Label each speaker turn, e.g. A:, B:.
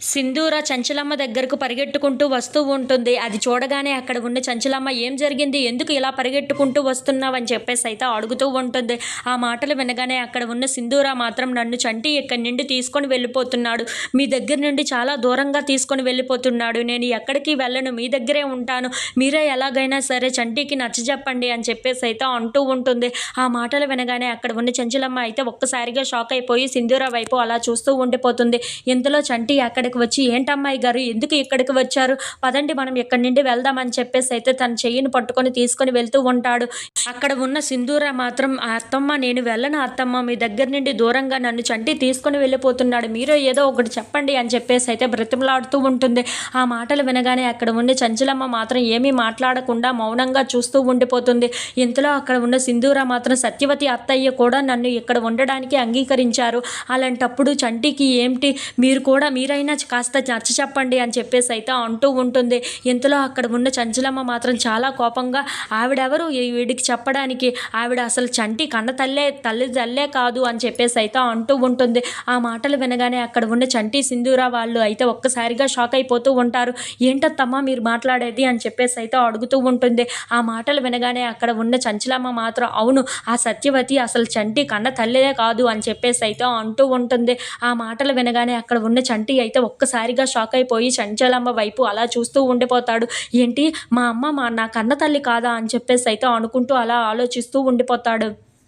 A: సింధూర చంచలమ్మ దగ్గరకు పరిగెట్టుకుంటూ వస్తూ ఉంటుంది. అది చూడగానే అక్కడ ఉన్న చంచలమ్మ ఏం జరిగింది? ఎందుకు ఇలా పరిగెట్టుకుంటూ వస్తున్నావని చెప్పేసి అయితే అడుగుతూ ఉంటుంది. ఆ మాటలు వినగానే అక్కడ ఉన్న సింధూర మాత్రం నన్ను చంటి ఇక్కడి నుండి తీసుకొని వెళ్ళిపోతున్నాడు. మీ దగ్గర నుండి చాలా దూరంగా తీసుకొని వెళ్ళిపోతున్నాడు. నేను ఎక్కడికి వెళ్ళను? మీ దగ్గరే ఉంటాను. మీరే ఎలాగైనా సరే చంటికి నచ్చజెప్పండి అని చెప్పేసి అయితే అంటూ ఉంటుంది. ఆ మాటలు వినగానే అక్కడ ఉన్న చంచలమ్మ అయితే ఒక్కసారిగా షాక్ అయిపోయి సింధూర వైపు అలా చూస్తూ ఉండిపోతుంది. ఇంతలో చంటి అక్కడ ఇక్కడికి వచ్చి ఏంటమ్మాయి గారు ఎందుకు ఇక్కడికి వచ్చారు? పదండి మనం ఇక్కడి నుండి వెళ్దామని చెప్పేసి అయితే తన చెయ్యిని పట్టుకొని తీసుకొని వెళ్తూ ఉంటాడు. అక్కడ ఉన్న సింధూర మాత్రం అత్తమ్మ నేను వెళ్ళను అత్తమ్మ మీ దగ్గర నుండి దూరంగా నన్ను చంటి తీసుకొని వెళ్ళిపోతున్నాడు. మీరు ఏదో ఒకటి చెప్పండి అని చెప్పేసి అయితే బ్రతిమలాడుతూ ఉంటుంది. ఆ మాటలు వినగానే అక్కడ ఉన్న చంచలమ్మ మాత్రం ఏమీ మాట్లాడకుండా మౌనంగా చూస్తూ ఉండిపోతుంది. ఇంతలో అక్కడ ఉన్న సింధూర మాత్రం సత్యవతి అత్తయ్య కూడా నన్ను ఇక్కడ ఉండడానికి అంగీకరించారు. అలాంటప్పుడు చంటికి ఏమిటి? మీరు కూడా మీరైనా కాస్త నచ్చ చెప్పండి అని చెప్పేసి అయితే అంటూ ఉంటుంది. ఇంతలో అక్కడ ఉన్న చంచలమ్మ మాత్రం చాలా కోపంగా ఆవిడెవరు? ఈ వీడికి చెప్పడానికి ఆవిడ అసలు చంటి కన్న తల్లే తల్లి తల్లే కాదు అని చెప్పేసి అయితే అంటూ ఉంటుంది. ఆ మాటలు వినగానే అక్కడ ఉన్న చంటి సింధూరా వాళ్ళు అయితే ఒక్కసారిగా షాక్ అయిపోతూ ఉంటారు. ఏంటత్తమ్మా మీరు మాట్లాడేది? అని చెప్పేసి అయితే అడుగుతూ ఉంటుంది. ఆ మాటలు వినగానే అక్కడ ఉన్న చంచలమ్మ మాత్రం అవును ఆ సత్యవతి అసలు చంటి కన్న తల్లిదే కాదు అని చెప్పేసి అయితే అంటూ ఉంటుంది. ఆ మాటలు వినగానే అక్కడ ఉన్న చంటి అయితే ఒక్కసారిగా షాక్ అయిపోయి చంచలమ్మ వైపు అలా చూస్తూ ఉండిపోతాడు. ఏంటి మా అమ్మ మా నా కన్న తల్లి కాదా? అని చెప్పేసి అయితే అనుకుంటూ అలా ఆలోచిస్తూ ఉండిపోతాడు.